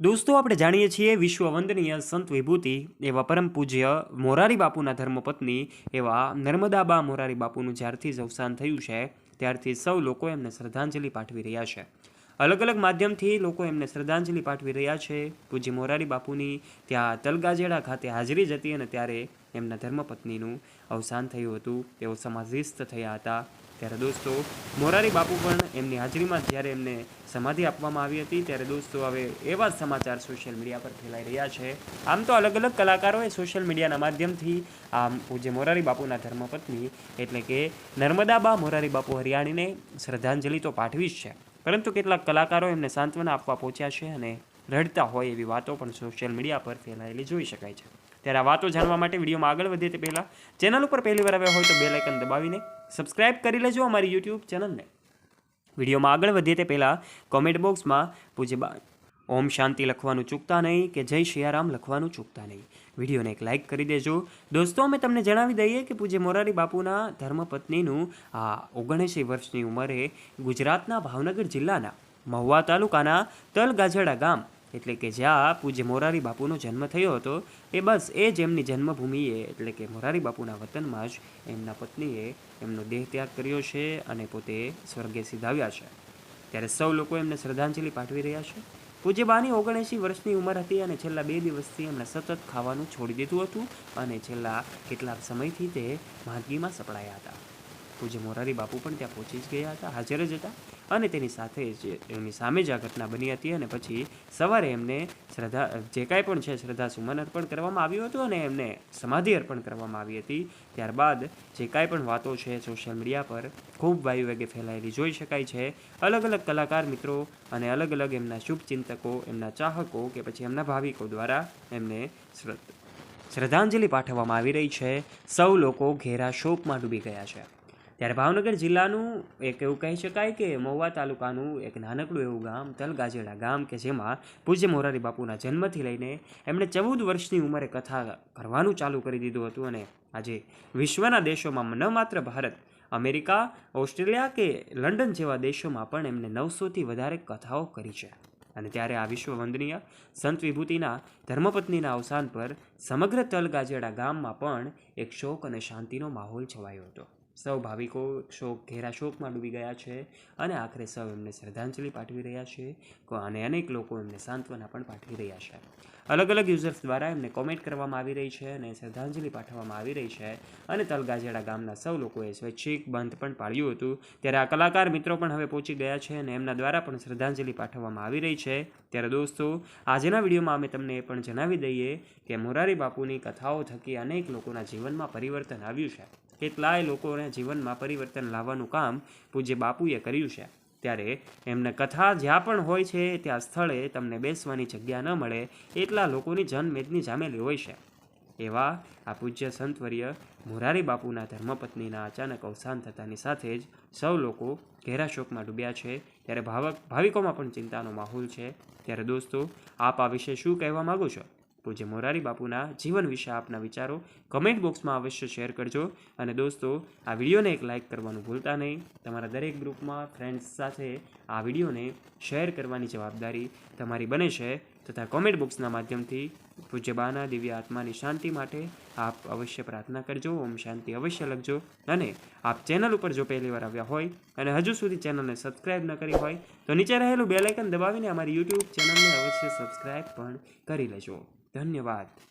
દોસ્તો, આપણે જાણીએ છીએ વિશ્વ વંદનીય સંત વિભૂતિ એવા પરમ પૂજ્ય મોરારી બાપુના ધર્મપત્ની એવા નર્મદાબા મોરારી બાપુનું જ્યારથી જ અવસાન થયું છે, ત્યારથી સૌ લોકો એમને શ્રદ્ધાંજલિ પાઠવી રહ્યા છે. અલગ અલગ માધ્યમથી લોકો એમને શ્રદ્ધાંજલિ પાઠવી રહ્યા છે. પૂજ્ય મોરારી બાપુની ત્યાં તલગાજેડા ખાતે હાજરી જ હતી અને ત્યારે એમના ધર્મપત્નીનું અવસાન થયું હતું. તેઓ સમાધિસ્થ થયા હતા. ત્યારે દોસ્તો, મોરારી બાપુ પણ એમની હાજરીમાં જ્યારે એમને સમાધિ આપવામાં આવી હતી, ત્યારે દોસ્તો હવે એવા જ સમાચાર સોશિયલ મીડિયા પર ફેલાઈ રહ્યા છે. આમ તો અલગ અલગ કલાકારોએ સોશિયલ મીડિયાના માધ્યમથી આમ પૂજ્ય મોરારી બાપુના ધર્મપત્ની એટલે કે નર્મદાબા મોરારી બાપુ હરિયાણીને શ્રદ્ધાંજલિ તો પાઠવી જ છે. પરંતુ કેટલાક કલાકારો એમને સાંત્વના આપવા પહોંચ્યા છે અને રડતા હોય એવી વાતો પણ સોશિયલ મીડિયા પર ફેલાયેલી જોઈ શકાય છે. ત્યારે આ વાતો જાણવા માટે વિડીયોમાં આગળ વધીએ તે પહેલાં ચેનલ ઉપર પહેલીવાર આવ્યા હોય તો બે લાઇકન દબાવીને સબસ્ક્રાઇબ કરી લેજો અમારી યુટ્યુબ ચેનલને. વિડીયોમાં આગળ વધીએ તે પહેલાં કોમેન્ટ બોક્સમાં પૂજ્ય ઓમ શાંતિ લખવાનું ચૂકતા નહીં કે જય શિયારામ લખવાનું ચૂકતા નહીં. વિડીયોને એક લાઇક કરી દેજો. દોસ્તો, અમે તમને જણાવી દઈએ કે પૂજ્ય મોરારી બાપુના ધર્મપત્નીનું આ ઓગણસી વર્ષની ઉંમરે ગુજરાતના ભાવનગર જિલ્લાના મહુવા તાલુકાના તલગાજડા ગામ, એટલે કે જ્યાં પૂજ્ય મોરારી બાપુનો જન્મ થયો હતો. એ બસ એ જ એમની જન્મભૂમિએ, એટલે કે મોરારી બાપુના વતનમાં જ એમના પત્નીએ એમનો દેહ ત્યાગ કર્યો છે અને પોતે સ્વર્ગે સિધાવ્યા છે. ત્યારે સૌ લોકો એમને શ્રદ્ધાંજલિ પાઠવી રહ્યા છે. પૂજ્ય બાની ઓગણએંસી વર્ષની ઉંમર હતી અને છેલ્લા બે દિવસથી એમણે સતત ખાવાનું છોડી દીધું હતું અને છેલ્લા કેટલાક સમયથી તે માંદગીમાં સપડાયા હતા. પૂજ્ય મોરારી બાપુ પણ ત્યાં પહોંચી જ ગયા હતા, હાજર જ હતા અને તેની સાથે જ એમની સામે જ આ ઘટના બની હતી અને પછી સવારે એમને શ્રદ્ધા, જે કાંઈ પણ છે શ્રદ્ધા સુમન અર્પણ કરવામાં આવ્યું હતું અને એમને સમાધિ અર્પણ કરવામાં આવી હતી. ત્યારબાદ જે કાંઈ પણ વાતો છે સોશિયલ મીડિયા પર ખૂબ વાયુ વેગે ફેલાયેલી જોઈ શકાય છે. અલગ અલગ કલાકાર મિત્રો અને અલગ અલગ એમના શુભચિંતકો એમના ચાહકો કે પછી એમના ભાવિકો દ્વારા એમને શ્રદ્ધ, શ્રદ્ધાંજલિ પાઠવવામાં આવી રહી છે. સૌ લોકો ઘેરા શોકમાં ડૂબી ગયા છે. ત્યારે ભાવનગર જિલ્લાનું એક એવું કહી શકાય કે મહુવા તાલુકાનું એક નાનકડું એવું ગામ, તલગાજેડા ગામ કે જેમાં પૂજ્ય મોરારી બાપુના જન્મથી લઈને એમણે ચૌદ વર્ષની ઉંમરે કથા કરવાનું ચાલુ કરી દીધું હતું અને આજે વિશ્વના દેશોમાં ન માત્ર ભારત, અમેરિકા, ઓસ્ટ્રેલિયા કે લંડન જેવા દેશોમાં પણ એમને નવસોથી વધારે કથાઓ કરી છે. અને ત્યારે આ વિશ્વ વંદનીય સંત વિભૂતિના ધર્મપત્નીના અવસાન પર સમગ્ર તલગાજેડા ગામમાં પણ એક શોક અને શાંતિનો માહોલ છવાયો હતો. સૌ ભાવિકો શોક, ઘેરા શોકમાં ડૂબી ગયા છે અને આખરે સૌ એમને શ્રદ્ધાંજલિ પાઠવી રહ્યા છે અને અનેક લોકો એમને સાંત્વના પણ પાઠવી રહ્યા છે. અલગ અલગ યુઝર્સ દ્વારા એમને કોમેન્ટ કરવામાં આવી રહી છે અને શ્રદ્ધાંજલિ પાઠવવામાં આવી રહી છે અને તલગાજેડા ગામના સૌ લોકોએ સ્વૈચ્છિક બંધ પણ પાળ્યું હતું. ત્યારે આ કલાકાર મિત્રો પણ હવે પહોંચી ગયા છે અને એમના દ્વારા પણ શ્રદ્ધાંજલિ પાઠવવામાં આવી રહી છે. ત્યારે દોસ્તો, આજના વિડીયોમાં અમે તમને એ પણ જણાવી દઈએ કે મોરારી બાપુની કથાઓ થકી અનેક લોકોના જીવનમાં પરિવર્તન આવ્યું છે. કેટલાય લોકોને જીવનમાં પરિવર્તન લાવવાનું કામ પૂજ્ય બાપુએ કર્યું છે. ત્યારે એમને કથા જ્યાં પણ હોય છે, ત્યાં સ્થળે તમને બેસવાની જગ્યા ન મળે એટલા લોકોની જનમેદની જામેલી હોય છે. એવા આ પૂજ્ય સંતવર્ય મોરારી બાપુના ધર્મપત્નીના અચાનક અવસાન થતાની સાથે જ સૌ લોકો ઘેરા શોકમાં ડૂબ્યા છે. ત્યારે ભાવક, ભાવિકોમાં પણ ચિંતાનો માહોલ છે. ત્યારે દોસ્તો, આપ આ વિશે શું કહેવા માગો છો? પૂજ્ય મોરારી બાપુના જીવન વિશે આપના વિચારો કમેન્ટ બોક્સમાં અવશ્ય શેર કરજો. અને દોસ્તો, આ વિડીયોને એક લાઇક કરવાનું ભૂલતા નહીં. તમારા દરેક ગ્રુપમાં ફ્રેન્ડ્સ સાથે આ વિડીયોને શેર કરવાની જવાબદારી તમારી બને છે. તથા કોમેન્ટ બોક્સના માધ્યમથી પૂજ્ય બાના દિવ્ય આત્માની શાંતિ માટે આપ અવશ્ય પ્રાર્થના કરજો. ઓમ શાંતિ અવશ્ય લખજો. અને આપ ચેનલ ઉપર જો પહેલી વાર આવ્યા હોય અને હજુ સુધી ચેનલને સબસ્ક્રાઇબ ન કરી હોય તો નીચે રહેલું બેલાઇકન દબાવીને અમારી યુટ્યુબ ચેનલને અવશ્ય સબસ્ક્રાઇબ પણ કરી લેજો. ધન્યવાદ